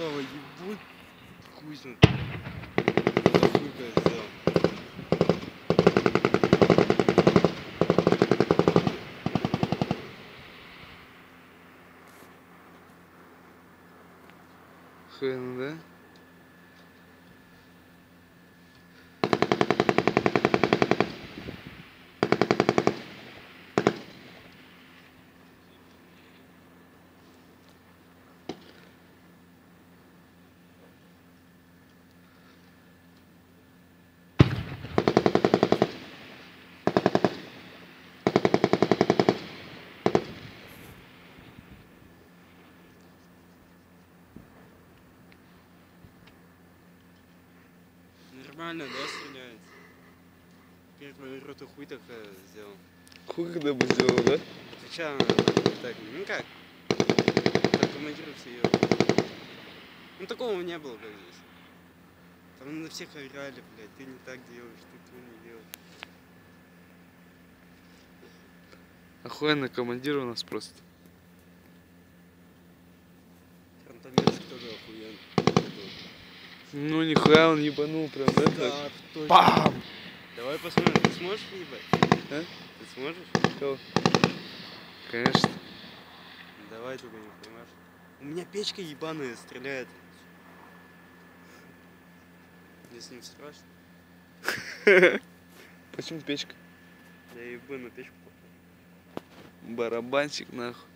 Слава, ебуть. Хуй знает. Хуйно, да? Нормально, да, стреляет? Первую роту хуй так сделал. Хуй когда бы сделал, да? Отвечал на так, ну как? Так, командировался ее. Ну такого не было, как здесь. Там на всех орали, блядь, ты не так делаешь, ты то не делаешь. Охуенно командир у нас просто. Фронтомец тоже охуенный. Ну нихуя он ебанул прям, да? Да, точно. Пам! Давай посмотрим, ты сможешь ебать? А? Ты сможешь? Кого? Конечно. Давай только не понимаешь. У меня печка ебаная стреляет. Мне с ним страшно. Почему печка? Я ебу на печку. Барабанчик нахуй.